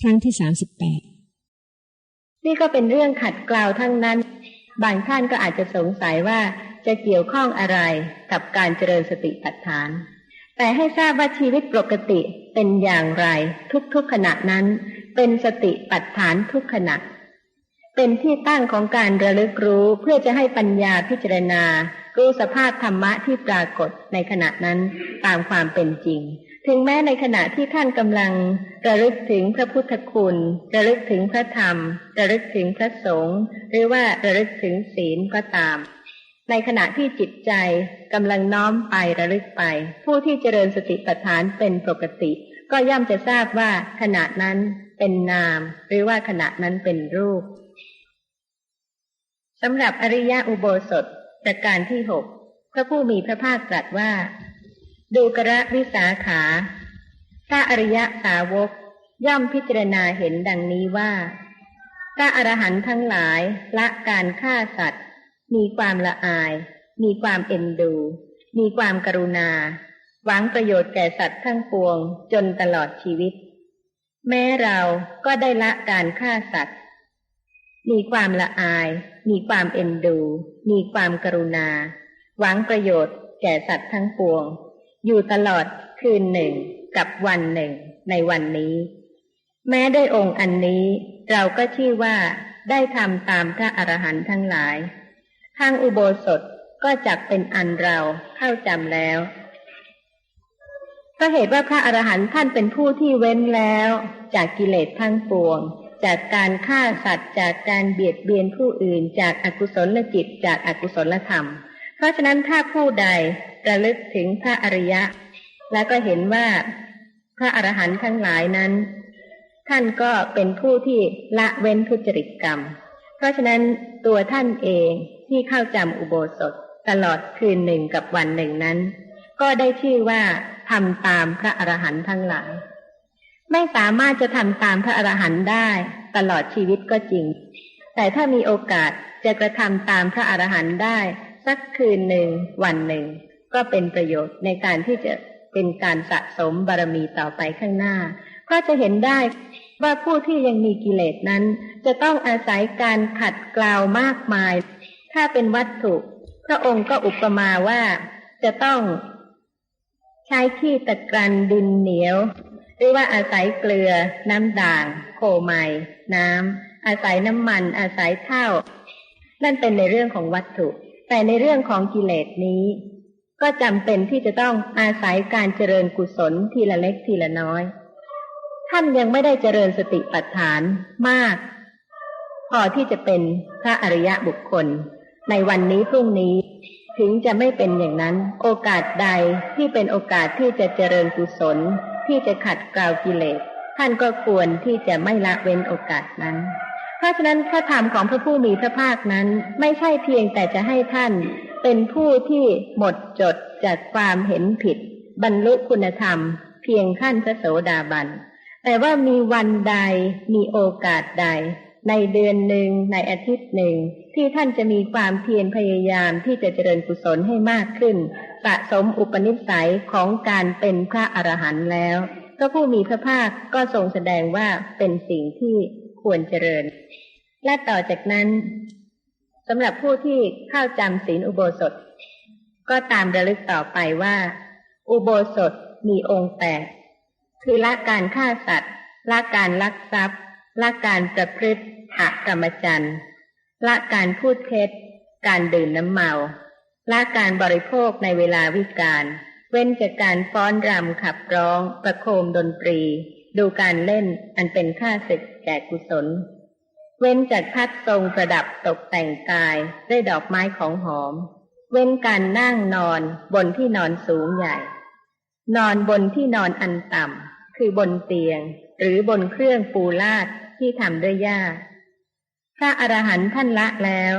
ครั้งที่สามสิบแปดนี่ก็เป็นเรื่องขัดเกลาทั้งนั้น บางท่านก็อาจจะสงสัยว่าจะเกี่ยวข้องอะไรกับการเจริญสติปัฏฐาน แต่ให้ทราบว่าชีวิตปกติเป็นอย่างไรทุกๆขณะนั้น เป็นสติปัฏฐานทุกขณะ เป็นที่ตั้งของการระลึกรู้เพื่อจะให้ปัญญาพิจารณา รู้สภาพธรรมะที่ปรากฏในขณะนั้นตามความเป็นจริง ถึงแม้ในขณะที่ท่านกำลังระลึกถึงพระพุทธคุณระลึกถึงพระธรรมระลึกถึงพระสงฆ์หรือว่าระลึกถึงศีลก็ตาม ในขณะที่จิตใจกำลังน้อมไประลึกไป ผู้ที่เจริญสติปัฏฐานเป็นปกติ ก็ย่อมจะทราบว่าขณะนั้นเป็นนาม หรือว่าขณะนั้นเป็นรูปสำหรับอริยะอุโบสถประการที่หกพระผู้มีพระภาคตรัสว่า ดูกระวิสาขาถ้าอริยะสาวกย่อมพิจารณาเห็นดังนี้ว่าถ้าอรหันต์ทั้งหลายละการฆ่าสัตว์ มีความละอาย มีความเอ็นดู มีความกรุณา หวังประโยชน์แก่สัตว์ทั้งปวงจนตลอดชีวิต แม้เราก็ได้ละการฆ่าสัตว์ มีความละอาย มีความเอ็นดู มีความกรุณา หวังประโยชน์แก่สัตว์ทั้งปวง อยู่ตลอดคืนหนึ่งกับวันหนึ่งในวันนี้ แม้ด้วยองค์อันนี้ เราก็ชื่อว่าได้ทำตามพระอรหันต์ทั้งหลาย ทางอุโบสถก็จักเป็นอันเราเข้าจำแล้วก็เหตุว่าพระอรหันต์ท่านเป็นผู้ที่เว้นแล้ว จากกิเลสทั้งปวง จากการฆ่าสัตว์จากการเบียดเบียนผู้อื่น จากอากุศลจิต จากอากุศลธรรม เพราะฉะนั้นถ้าผู้ใดระลึกถึงพระอริยะ แล้วก็เห็นว่าพระอรหันต์ทั้งหลายนั้น ท่านก็เป็นผู้ที่ละเว้นทุจริตกรรม เพราะฉะนั้นตัวท่านเองที่เข้าจำอุโบสถตลอดคืนหนึ่งกับวันหนึ่งนั้น ก็ได้ชื่อว่าทำตามพระอรหันต์ทั้งหลาย ไม่สามารถจะทำตามพระอรหันต์ได้ตลอดชีวิตก็จริง แต่ถ้ามีโอกาสจะกระทำตามพระอรหันต์ได้ สักคืนหนึ่งวันหนึ่ง ก็เป็นประโยชน์ในการที่จะเป็นการสะสมบารมีต่อไปข้างหน้า ก็จะเห็นได้ว่าผู้ที่ยังมีกิเลสนั้น จะต้องอาศัยการขัดเกลามากมาย ถ้าเป็นวัตถุพระองค์ก็อุปมาว่าจะต้องใช้ขี้ตะกรันดินเหนียว หรือว่าอาศัยเกลือ น้ำด่าง โคไมน้ำอาศัยน้ำมัน อาศัยข้านั่นเป็นในเรื่องของวัตถุ แต่ในเรื่องของกิเลสนี้ ก็จำเป็นที่จะต้องอาศัยการเจริญกุศลทีละเล็กทีละน้อย ท่านยังไม่ได้เจริญสติปัฏฐานมาก พอที่จะเป็นพระอริยะบุคคล ในวันนี้พรุ่งนี้ถึงจะไม่เป็นอย่างนั้น โอกาสใดที่เป็นโอกาสที่จะเจริญกุศล ที่จะขัดเกลากิเลส ท่านก็ควรที่จะไม่ละเว้นโอกาสนั้น เพราะฉะนั้นพระธรรมของพระผู้มีพระภาคนั้น ไม่ใช่เพียงแต่จะให้ท่านเป็นผู้ที่หมดจดจากความเห็นผิด บรรลุคุณธรรม เพียงขั้นพระโสดาบัน แต่ว่ามีวันใดมีโอกาสใด ในเดือนหนึ่งในอาทิตย์หนึ่ง ที่ท่านจะมีความเพียรพยายามที่จะเจริญกุศลให้มากขึ้น สะสมอุปนิสัยของการเป็นพระอรหันต์แล้วพระผู้มีพระภาคก็ทรงแสดงว่าเป็นสิ่งที่ ควรเจริญ และต่อจากนั้นสำหรับผู้ที่เข้าจำศีลอุโบสถ ก็ตามระลึกต่อไปว่า อุโบสถมีองค์แปดคือละการฆ่าสัตว์ละการลักทรัพย์ละการประพฤติหกรรมจันทร์ละการพูดเท็จ การดื่มน้ำเมาละการบริโภคในเวลาวิกาลเว้นจากการฟ้อนรำขับร้อง ประโคมดนตรี ดูการเล่นอันเป็นค่าศึก แก่กุศล เว้นจากพัดทรงประดับตกแต่งกายด้วยดอกไม้ของหอม เว้นการนั่งนอนบนที่นอนสูงใหญ่ นอนบนที่นอนอันต่ำคือบนเตียง หรือบนเครื่องปูลาดที่ทำด้วยหญ้าพระอรหันต์ท่านละแล้ว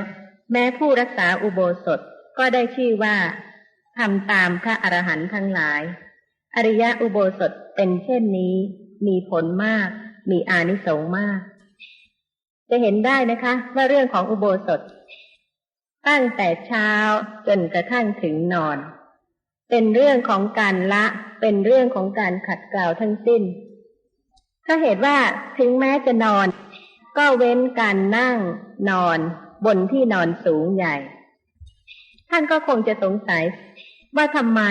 แม้ผู้รักษาอุโบสถก็ได้ชื่อว่าทำตามพระอรหันต์ทั้งหลาย อริยะอุโบสถเป็นเช่นนี้มีผลมาก มีอานิสงส์มาก จะเห็นได้นะคะ ว่าเรื่องของอุโบสถ ตั้งแต่เช้าจนกระทั่งถึงนอน เป็นเรื่องของการละเป็นเรื่องของการขัดเกลาทั้งสิ้นก็เหตุว่าถึงแม้จะนอน ก็เว้นการนั่งนอนบนที่นอนสูงใหญ่ ท่านก็คงจะสงสัยว่าทำไม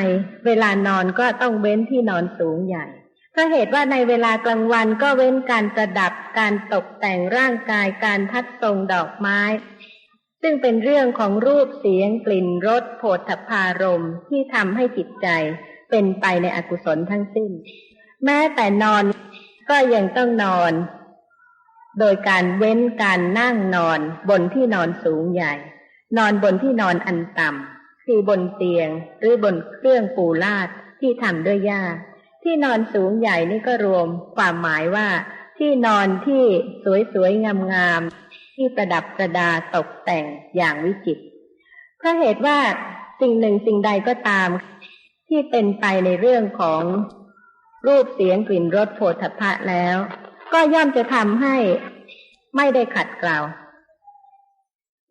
เวลานอนก็ต้องเว้นที่นอนสูงใหญ่ เพราะเหตุว่าในเวลากลางวันก็เว้นการประดับการตกแต่งร่างกายการทัดทรงดอกไม้ ซึ่งเป็นเรื่องของรูปเสียงกลิ่นรสโผฏฐพารมที่ทำให้จิตใจเป็นไปในอกุศลทั้งสิ้น แม้แต่นอนก็ยังต้องนอน โดยการเว้นการนั่งนอนบนที่นอนสูงใหญ่ นอนบนที่นอนอันต่ำคือบนเตียงหรือบนเครื่องปูลาดที่ทำด้วยหญ้า ที่นอนสูงใหญ่นี่ก็รวมความหมายว่า ที่นอนที่สวยๆงามๆที่ประดับประดาตกแต่งอย่างวิจิตรเพราะเหตุว่าสิ่งหนึ่งสิ่งใดก็ตาม ที่เป็นไปในเรื่องของรูปเสียงกลิ่นรสโผฏฐพะแล้ว ก็ย่อมจะทำให้ไม่ได้ขัดเกลา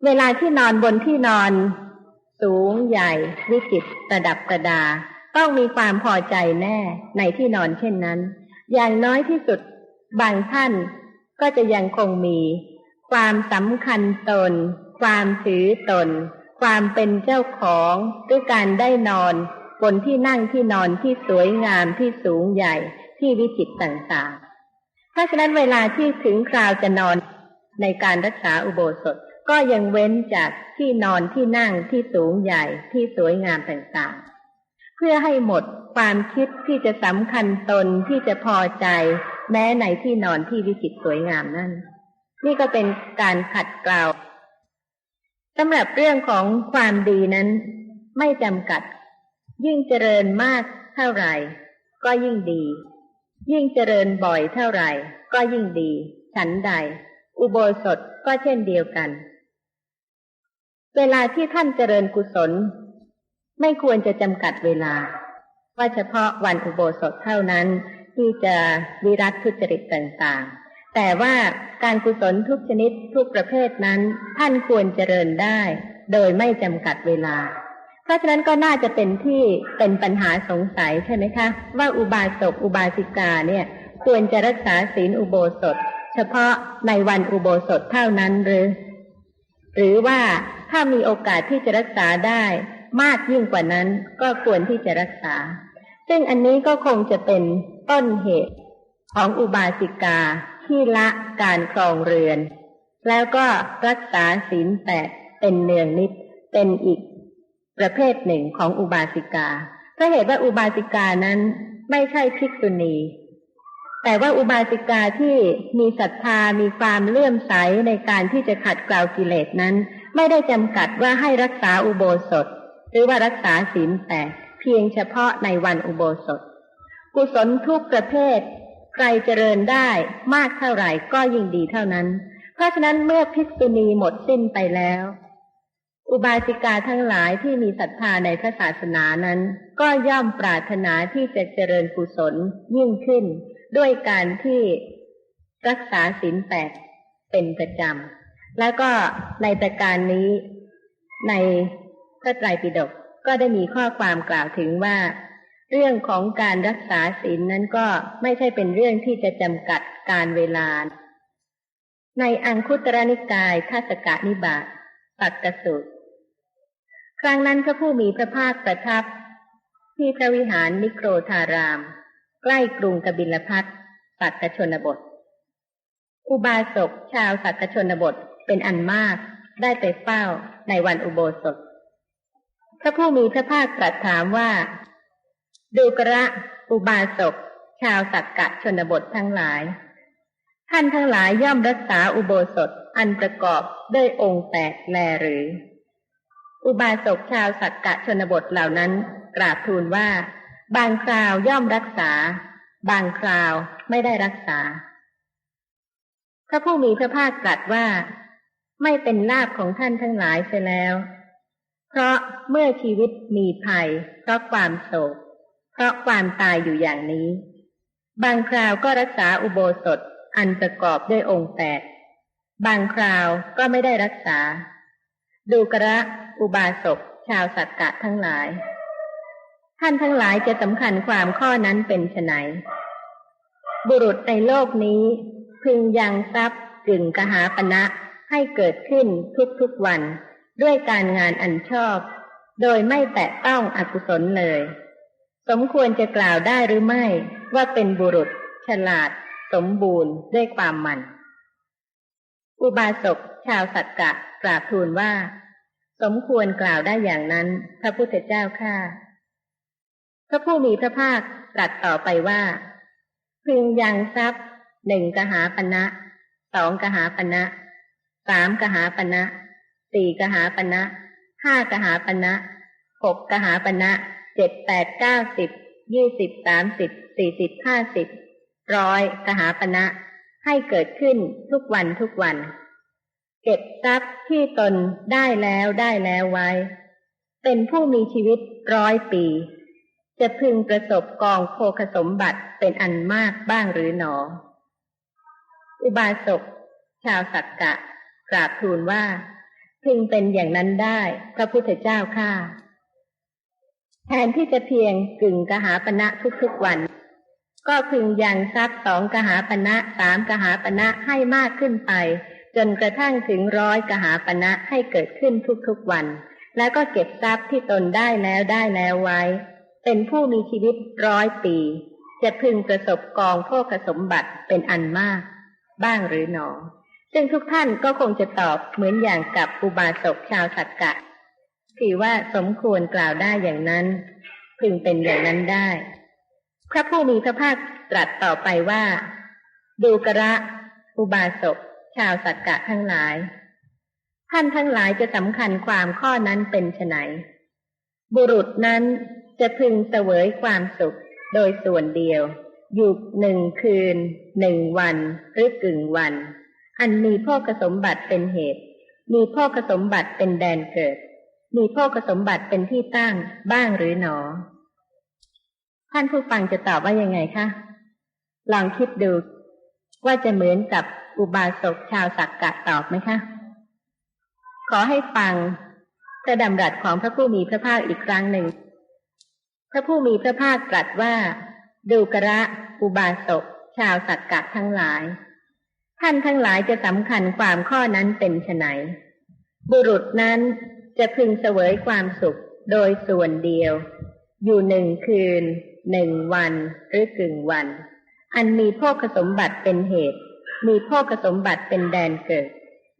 เวลาที่นอนบนที่นอน สูงใหญ่วิจิตรประดับประดา ต้องมีความพอใจแน่ในที่นอนเช่นนั้น อย่างน้อยที่สุดบางท่านก็จะยังคงมี ความสำคัญตน ความถือตน ความเป็นเจ้าของด้วยการได้นอน บนที่นั่งที่นอนที่สวยงามที่สูงใหญ่ที่วิจิตรต่างๆ เพราะฉะนั้นเวลาที่ถึงคราวจะนอนในการรักษาอุโบสถก็ยังเว้นจากที่นอนที่นั่งที่สูงใหญ่ที่สวยงามต่างๆ พื่อให้หมดความคิดที่จะสำคัญตนที่จะพอใจ แม้ในที่นอนที่วิจิตรสวยงามนั่น นี่ก็เป็นการขัดเกลาสำหรับเรื่องของความดีนั้น ไม่จำกัด ยิ่งเจริญมากเท่าไหร่ ก็ยิ่งดี ยิ่งเจริญบ่อยเท่าไหร่ ก็ยิ่งดี ฉันใด อุโบสถก็เช่นเดียวกัน เวลาที่ท่านเจริญกุศล ไม่ควรจะจำกัดเวลา ว่าเฉพาะวันอุโบสถเท่านั้นที่จะวิรัตทุจริตต่างๆ แต่ว่าการกุศลทุกชนิดทุกประเภทนั้น ท่านควรเจริญได้ โดยไม่จำกัดเวลา เพราะฉะนั้นก็น่าจะเป็นที่เป็นปัญหาสงสัยใช่ไหมคะ ว่าอุบาสกอุบาสิกาเนี่ย ควรจะรักษาศีลอุโบสถ เฉพาะในวันอุโบสถเท่านั้นหรือ หรือว่าถ้ามีโอกาสที่จะรักษาได้ มากยิ่งกว่านั้นก็ควรที่จะรักษา ซึ่งอันนี้ก็คงจะเป็นต้นเหตุของอุบาสิกาที่ละการครองเรือน แล้วก็รักษาศีลแปดเป็นเนืองนิดเป็นอีกประเภทหนึ่งของอุบาสิกาเพราะเหตุว่าอุบาสิกานั้นไม่ใช่ภิกษุณี แต่ว่าอุบาสิกาที่มีศรัทธามีความเลื่อมใสในการที่จะขัดเกลากิเลสนั้น ไม่ได้จำกัดว่าให้รักษาอุโบสถ หรือว่ารักษาศีลแปดเพียงเฉพาะในวันอุโบสถ กุศลทุกประเภท ใครเจริญได้มากเท่าไหร่ก็ยิ่งดีเท่านั้น เพราะฉะนั้นเมื่อภิกษุณีหมดสิ้นไปแล้ว อุบาสิกาทั้งหลายที่มีศรัทธาในพระศาสนานั้น ก็ย่อมปรารถนาที่จะเจริญกุศลยิ่งขึ้น ด้วยการที่รักษาศีลแปดเป็นประจำแล้วก็ในประการนี้ใน พระไตรปิฎกก็ได้มีข้อความกล่าวถึงว่า เรื่องของการรักษาศีลนั้นก็ไม่ใช่เป็นเรื่องที่จะจำกัดการเวลา ในอังคุตรนิกายทัศกะนิบาตปักกสุตครั้งนั้นพระผู้มีพระภาคประทับ ที่พระวิหารนิโครธาราม ใกล้กรุงกบิลพัทปัตตชนบท อุบาสกชาวสัตชนบทเป็นอันมากได้ไปเฝ้าในวันอุโบสถ พระผู้มีพระภาคตรัสถามว่า ดูกระอุบาสก ชาวสักกะชนบททั้งหลาย ท่านทั้งหลายย่อมรักษาอุโบสถอันประกอบด้วยองค์แปดแลหรือ อุบาสกชาวสักกะชนบทเหล่านั้น กราบทูลว่า บางคราวย่อมรักษา บางคราวไม่ได้รักษา พระผู้มีพระภาคตรัสว่า ไม่เป็นลาภของท่านทั้งหลายเสียแล้ว เพราะเมื่อชีวิตมีภัย เพราะความโศก เพราะความตายอยู่อย่างนี้ บางคราวก็รักษาอุโบสถอันประกอบด้วยองค์แปดบางคราวก็ไม่ได้รักษา ดูกระอุบาสกชาวสัตกะทั้งหลาย ท่านทั้งหลายจะสำคัญความข้อนั้นเป็นไนบุรุษในโลกนี้พึงยังทรัพย์กึ่งกหาปณะให้เกิดขึ้นทุกๆวัน ด้วยการงานอันชอบ โดยไม่แตะต้องอกุศลเลย สมควรจะกล่าวได้หรือไม่ว่าเป็นบุรุษ ฉลาด สมบูรณ์ด้วยความมัน อุบาสกชาวสัตกะกราบทูลว่า สมควรกล่าวได้อย่างนั้น พระพุทธเจ้าข้าพระผู้มีพระภาคตรัสต่อไปว่า พึงยังทรัพย์หนึ่งกหาปณะสองกหาปณะสามกหาปณะ สี่กหาปณะห้ากหาปณะหกกหาปณะเจ็ดแปดเก้าสิบยี่สิบสามสิบสี่สิบห้าสิบร้อยกหาปณะให้เกิดขึ้นทุกวันทุกวัน เก็บทรัพย์ที่ตนได้แล้วได้แล้วไว้ เป็นผู้มีชีวิตร้อยปี จะพึงประสบกองโภคสมบัติเป็นอันมากบ้างหรือหนอ อุบาสกชาวสักกะกราบทูลว่า พึงเป็นอย่างนั้นได้ พระพุทธเจ้าข้าแทนที่จะเพียงกึ่งกหาปณะทุกๆวัน ก็พึงยังทรัพย์สองกหาปณะสามกหาปณะให้มากขึ้นไป จนกระทั่งถึงร้อยกหาปณะให้เกิดขึ้นทุกๆวัน แล้วก็เก็บทรัพย์ที่ตนได้แล้วได้แล้วไว้ เป็นผู้มีชีวิตร้อยปี จะพึงประสบกองโภคสมบัติเป็นอันมาก บ้างหรือหนอ ซึ่งทุกท่านก็คงจะตอบเหมือนอย่างกับอุบาสกชาวสักกะ ถือว่าสมควรกล่าวได้อย่างนั้น พึงเป็นอย่างนั้นได้ พระผู้มีพระภาคตรัสต่อไปว่า ดูกระ อุบาสกชาวสักกะทั้งหลาย ท่านทั้งหลายจะสำคัญความข้อนั้นเป็นไนบุรุษนั้นจะพึงเสวยความสุขโดยส่วนเดียว อยู่หนึ่งคืน หนึ่งวัน หรือกึ่งวัน อันมีพ่อกสมบัติเป็นเหตุ มีพ่อกสมบัติเป็นแดนเกิด มีโภคสมบัติเป็นที่ตั้งบ้างหรือหนอ ท่านผู้ฟังจะตอบว่ายังไงคะลองคิดดูว่าจะเหมือนกับอุบาสกชาวสักกะตอบไหมคะ ขอให้ฟังพระดำรัสของพระผู้มีพระภาคอีกครั้งหนึ่ง พระผู้มีพระภาคตรัสว่า ดูกระอุบาสกชาวสักกะทั้งหลาย ท่านทั้งหลายจะสำคัญความข้อนั้นเป็นไนบุรุษนั้นจะพึงเสวยความสุขโดยส่วนเดียว อยู่หนึ่งคืนหนึ่งวันหรือกึ่งวัน อันมีพ่อกสมบัติเป็นเหตุ มีพ่อกสมบัติเป็นแดนเกิด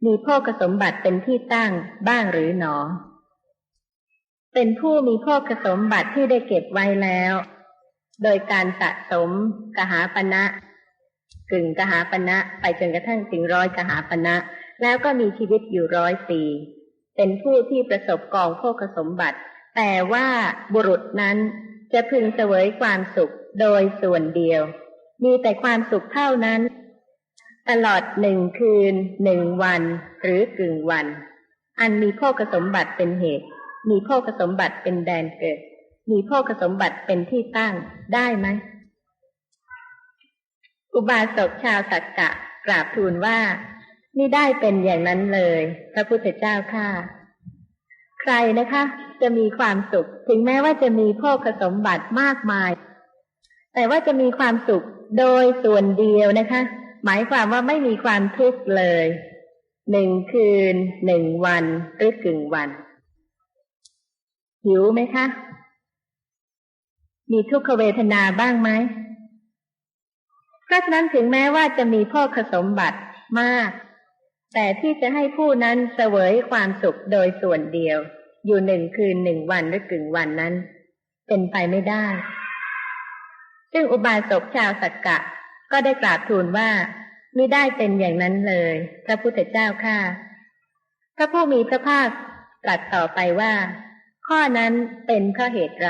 มีพ่อกสมบัติเป็นที่ตั้งบ้างหรือหนอ เป็นผู้มีพ่อกสมบัติที่ได้เก็บไว้แล้ว โดยการสะสมกหาปณะ กึ่งกหาปณะไปจนกระทั่งถึงร้อยกหาปณะ แล้วก็มีชีวิตอยู่ร้อยปีเป็นผู้ที่ประสบกองโภคสมบัติ แต่ว่าบุรุษนั้นจะพึงเสวยความสุขโดยส่วนเดียว มีแต่ความสุขเท่านั้น ตลอดหนึ่งคืนหนึ่งวันหรือกึ่งวัน อันมีโภคสมบัติเป็นเหตุ มีโภคสมบัติเป็นแดนเกิด มีโภคสมบัติเป็นที่ตั้งได้ไหม อุบาสกชาวสักกะกราบทูลว่านี่ได้เป็นอย่างนั้นเลย พระพุทธเจ้าค่ะ ใครนะคะ จะมีความสุข ถึงแม้ว่าจะมีพ่อสมบัติมากมาย แต่ว่าจะมีความสุขโดยส่วนเดียวนะคะ หมายความว่าไม่มีความทุกข์เลยหนึ่งคืนหนึ่งวันหรือกึ่งวัน หิวไหมคะ มีทุกขเวทนาบ้างไหม ราะฉะนั้นถึงแม้ว่าจะมีพ่อสมบัติมาก แต่ที่จะให้ผู้นั้นเสวยความสุขโดยส่วนเดียว อยู่หนึ่งคืนหนึ่งวันหรือกึ่งวันนั้น เป็นไปไม่ได้ ซึ่งอุบาสกชาวสักกะ ก็ได้กราบทูลว่าไม่ได้เป็นอย่างนั้นเลย พระพุทธเจ้าข้าพระผู้มีพระภาคตรัสต่อไปว่า ข้อนั้นเป็นเพราะเหตุไร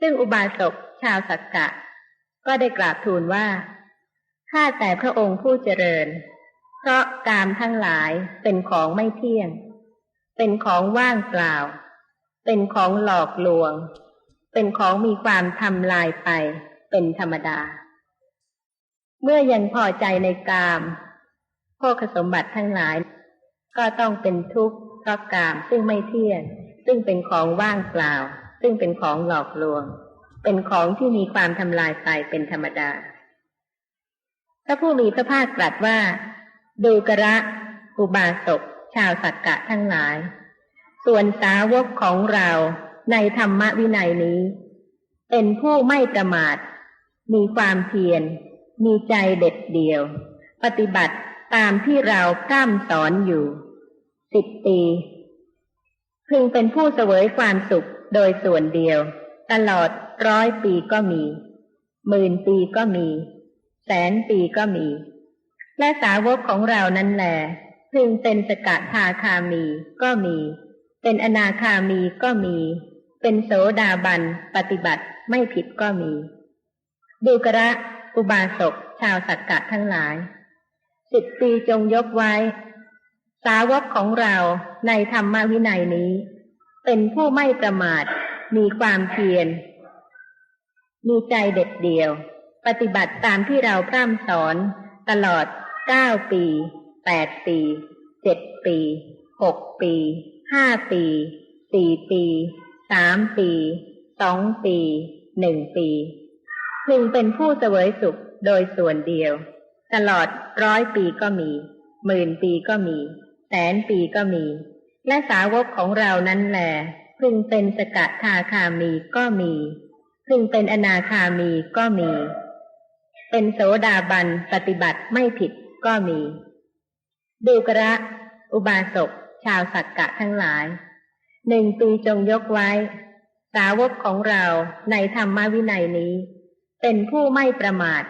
ซึ่งอุบาสกชาวสักกะ ก็ได้กราบทูลว่า ข้าแต่พระองค์ผู้เจริญ เพราะกามทั้งหลายเป็นของไม่เที่ยง เป็นของว่างเปล่า เป็นของหลอกลวง เป็นของมีความทำลายไป เป็นธรรมดา เมื่อยังพอใจในกามพ่อสมบัติทั้งหลาย ก็ต้องเป็นทุกข์เพราะกามซึ่งไม่เที่ยง ซึ่งเป็นของว่างเปล่า ซึ่งเป็นของหลอกลวง เป็นของที่มีความทำลายไปเป็นธรรมดา พระผู้มีพระภาคตรัสว่า ดูกระอุบาสกชาวสักกะทั้งหลาย ส่วนสาวกของเราในธรรมวินัยนี้ เป็นผู้ไม่ประมาท มีความเพียร มีใจเด็ดเดี่ยว ปฏิบัติตามที่เราพร่ำสอนอยู่สิบปี พึงเป็นผู้เสวยความสุขโดยส่วนเดียว ตลอด ร้อยปีก็มี หมื่นปีก็มี แสนปีก็มี และสาวกของเรานั้นแหละพึงเป็นสกทาคามีก็มี เป็นอนาคามีก็มี เป็นโสดาบันปฏิบัติไม่ผิดก็มีดูกระอุบาสกชาวสักกะทั้งหลาย สิบปีจงยกไว้ สาวกของเราในธรรมวินัยนี้ เป็นผู้ไม่ประมาท มีความเพียร มีใจเด็ดเดี่ยว ปฏิบัติตามที่เราพร่ำสอน ตลอดเก้าปีแปดปีเจ็ดปีหกปีห้าปีสี่ปีสามปีสองปีหนึ่งปีพึงเป็นผู้เสวยสุขโดยส่วนเดียว ตลอดร้อยปีก็มีหมื่นปีก็มี แสนปีก็มี และสาวกของเรานั้นแหลพึงเป็นสกทาคามีก็มี พึงเป็นอนาคามีก็มี เป็นโสดาบันปฏิบัติไม่ผิดก็มีดูกระ อุบาสก ชาวสักกะทั้งหลาย หนึ่งปีจงยกไว้ สาวกของเราในธรรมวินัยนี้ เป็นผู้ไม่ประมาท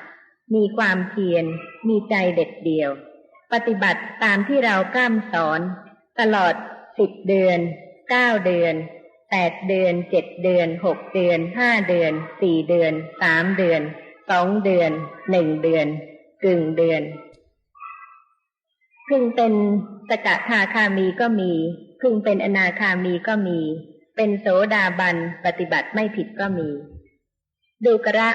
มีความเพียร มีใจเด็ดเดี่ยว ปฏิบัติตามที่เรากล้ำสอน ตลอดสิบเดือน เก้าเดือน แปดเดือนเจ็ดเดือนหกเดือนห้าเดือนสี่เดือนสามเดือนสองเดือนหนึ่งเดือน กึ่งเดือนพึงเป็นสกทาคามีก็มี พึงเป็นอนาคามีก็มี เป็นโสดาบันปฏิบัติไม่ผิดก็มี ดูกระ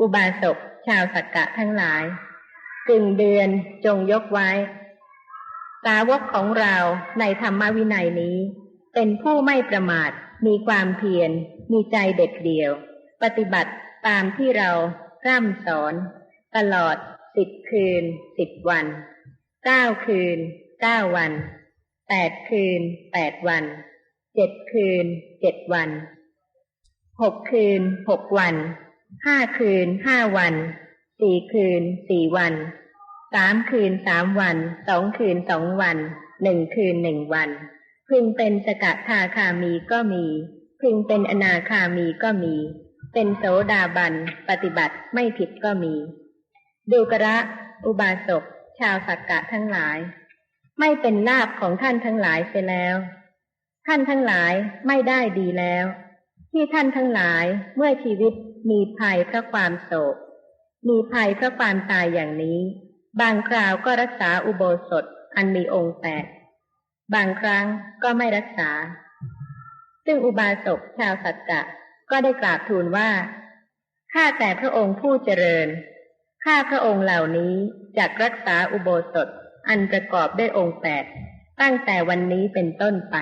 อุบาสกชาวสักกะทั้งหลาย กึ่งเดือนจงยกไว้ สาวกของเราในธรรมวินัยนี้ เป็นผู้ไม่ประมาท มีความเพียร มีใจเด็ดเดี่ยว ปฏิบัติตามที่เราร่ำสอน ตลอดสิบคืนสิบวันเก้าคืนเก้าวันแปดคืนแปดวันเจ็ดคืนเจ็ดวันหกคืนหกวันห้าคืนห้าวันสี่คืนสี่วันสามคืนสามวันสองคืนสองวันหนึ่งคืนหนึ่งวัน พึงเป็นสกทาคามีก็มี พึงเป็นอนาคามีก็มี เป็นโสดาบัน ปฏิบัติไม่ผิดก็มี ดูกระ อุบาสก ชาวสักกะทั้งหลาย ไม่เป็นลาบของท่านทั้งหลายเสียแล้ว ท่านทั้งหลายไม่ได้ดีแล้ว ที่ท่านทั้งหลายเมื่อชีวิตมีภัยเพราะความโศก มีภัยเพราะความตายอย่างนี้ บางคราวก็รักษาอุโบสถอันมีองค์แปด บางครั้งก็ไม่รักษา ซึ่งอุบาสกชาวสัจจะก็ได้กราบทูลว่า ข้าแต่พระองค์ผู้เจริญ ข้าพระองค์เหล่านี้จะรักษาอุโบสถอันประกอบด้วยองค์แปดตั้งแต่วันนี้เป็นต้นไป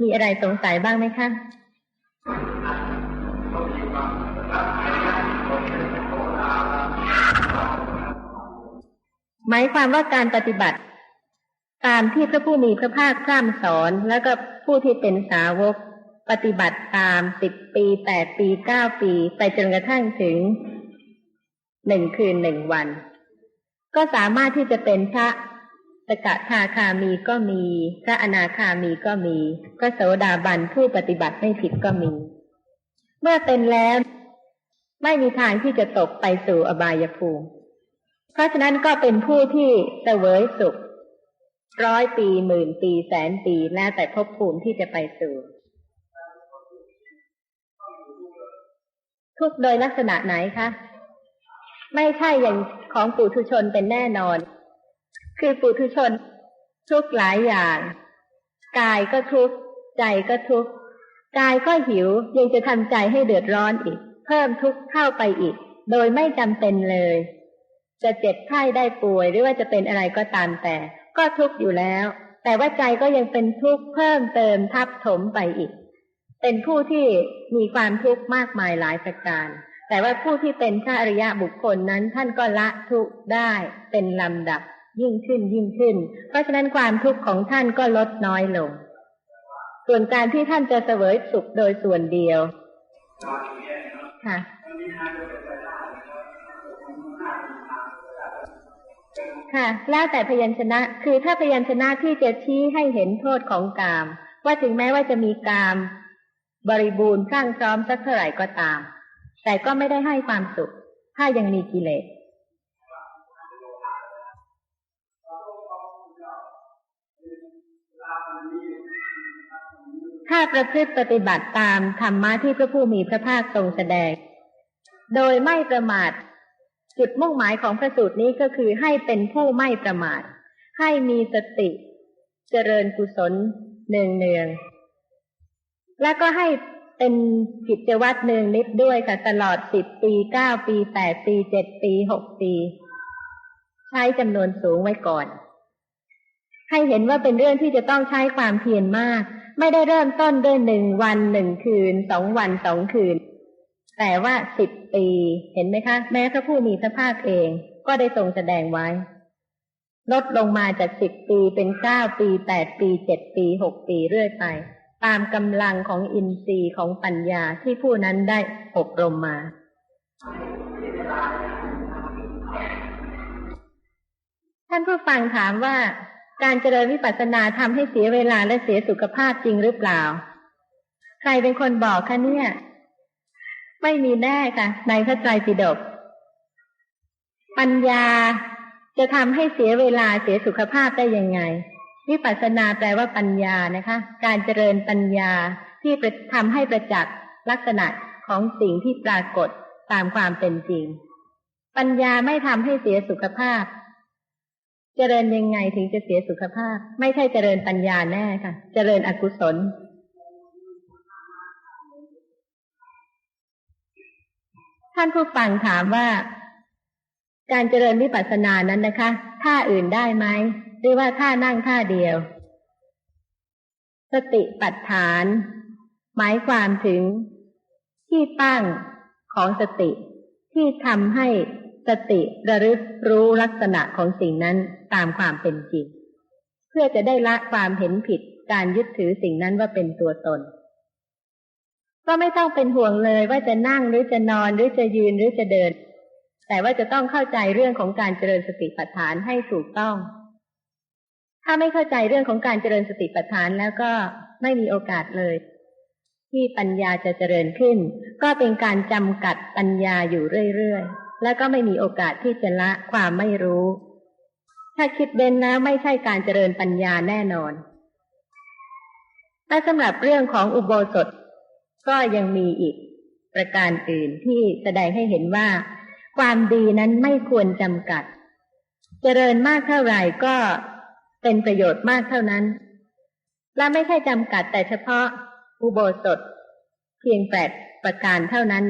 มีอะไรสงสัยบ้างไหมคะหมายความว่าการปฏิบัติ ตามที่พระผู้มีพระภาคพร่ำสอนแล้วก็ผู้ที่เป็นสาวกปฏิบัติตามสิบปีแปดปีเก้าปี ไปจนกระทั่งถึงหนึ่งคืนหนึ่งวัน ก็สามารถที่จะเป็นพระสกทาคามีก็มี พระอนาคามีก็มี พระโสดาบันผู้ปฏิบัติไม่ผิดก็มี เมื่อเป็นแล้วไม่มีทางที่จะตกไปสู่อบายภูมิ เพราะฉะนั้นก็เป็นผู้ที่เสวยสุข ร้อยปีหมื่นปีแสนปีแล้วแต่ภพภูมิที่จะไปสู่ ทุกโดยลักษณะไหนคะ ไม่ใช่อย่างของปุถุชนเป็นแน่นอน คือปุถุชนทุกหลายอย่าง กายก็ทุกใจก็ทุกกายก็หิวยังจะทำใจให้เดือดร้อนอีก เพิ่มทุกข์เข้าไปอีก โดยไม่จำเป็นเลย จะเจ็บไข้ได้ป่วยหรือว่าจะเป็นอะไรก็ตามแต่ ก็ทุกข์อยู่แล้ว แต่ว่าใจก็ยังเป็นทุกข์เพิ่มเติมทับถมไปอีก เป็นผู้ที่มีความทุกข์มากมายหลายประการ แต่ว่าผู้ที่เป็นพระอริยะบุคคลนั้น ท่านก็ละทุกข์ได้เป็นลำดับยิ่งขึ้นยิ่งขึ้น เพราะฉะนั้นความทุกข์ของท่านก็ลดน้อยลง ส่วนการที่ท่านจะเสวยสุขโดยส่วนเดียวค่ะ ค่ะ แล้วแต่พยัญชนะ คือถ้าพยัญชนะที่จะชี้ให้เห็นโทษของกาม ว่าถึงแม้ว่าจะมีกาม บริบูรณ์พรั่งพร้อมสักเท่าไหร่ก็ตาม แต่ก็ไม่ได้ให้ความสุข ถ้ายังมีกิเลสถ้าประพฤติปฏิบัติตามธรรมะที่พระผู้มีพระภาคทรงแสดง โดยไม่ประมาท จุดมุ่งหมายของพระสูตรนี้ก็คือให้เป็นผู้ไม่ประมาท ให้มีสติ เจริญกุศลเนืองเนือง แล้วก็ให้เป็นกิจวัตรเนืองนิดด้วยค่ะตลอดสิบปีเก้าปีแปดปีเจ็ดปีหกปี ใช้จำนวนสูงไว้ก่อน ให้เห็นว่าเป็นเรื่องที่จะต้องใช้ความเพียรมาก ไม่ได้เริ่มต้นด้วยหนึ่งวันหนึ่งคืนสองวันสองคืน แต่ว่าสิบปี เห็นไหมคะ แม้พระผู้มีพระภาคเองก็ได้ทรงแสดงไว้ ลดลงมาจากสิบปีเป็นเก้าปีแปดปีเจ็ดปีหกปีเรื่อยไป ตามกำลังของอินทรีย์ของปัญญาที่ผู้นั้นได้อบรมมาท่านผู้ฟังถามว่าการเจริญวิปัสสนาทำให้เสียเวลาและเสียสุขภาพจริงหรือเปล่า ใครเป็นคนบอกคะเนี่ย ไม่มีแน่ค่ะ ในพระไตรปิฎกปัญญาจะทำให้เสียเวลาเสียสุขภาพได้ยังไง วิปัสสนาแปลว่าปัญญานะคะ การเจริญปัญญาที่ทำให้ประจักษ์ลักษณะของสิ่งที่ปรากฏตามความเป็นจริง ปัญญาไม่ทำให้เสียสุขภาพ เจริญยังไงถึงจะเสียสุขภาพ ไม่ใช่เจริญปัญญาแน่ค่ะ เจริญอกุศล ท่านผู้ฟังถามว่า การเจริญวิปัสสนานั้นนะคะท่าอื่นได้ไหมหรือว่าท่านั่งท่าเดียว สติปัฏฐาน หมายความถึงที่ตั้งของสติที่ทำให้สติระลึกรู้ลักษณะของสิ่งนั้นตามความเป็นจริง เพื่อจะได้ละความเห็นผิดการยึดถือสิ่งนั้นว่าเป็นตัวตน ก็ไม่ต้องเป็นห่วงเลยว่าจะนั่งหรือจะนอนหรือจะยืนหรือจะเดิน แต่ว่าจะต้องเข้าใจเรื่องของการเจริญสติปัฏฐานให้ถูกต้อง ถ้าไม่เข้าใจเรื่องของการเจริญสติปัฏฐานแล้วก็ไม่มีโอกาสเลย ที่ปัญญาจะเจริญขึ้น ก็เป็นการจำกัดปัญญาอยู่เรื่อยๆ แล้วก็ไม่มีโอกาสที่จะละความไม่รู้ ถ้าคิดเบ้นแล้วไม่ใช่การเจริญปัญญาแน่นอนและสำหรับเรื่องของอุโบสถ ก็ยังมีอีกประการอื่นที่แสดงให้เห็นว่า ความดีนั้นไม่ควรจำกัด เจริญมากเท่าไหร่ก็เป็นประโยชน์มากเท่านั้น และไม่ใช่จำกัดแต่เฉพาะอุโบสถ เพียงแปดประการเท่านั้น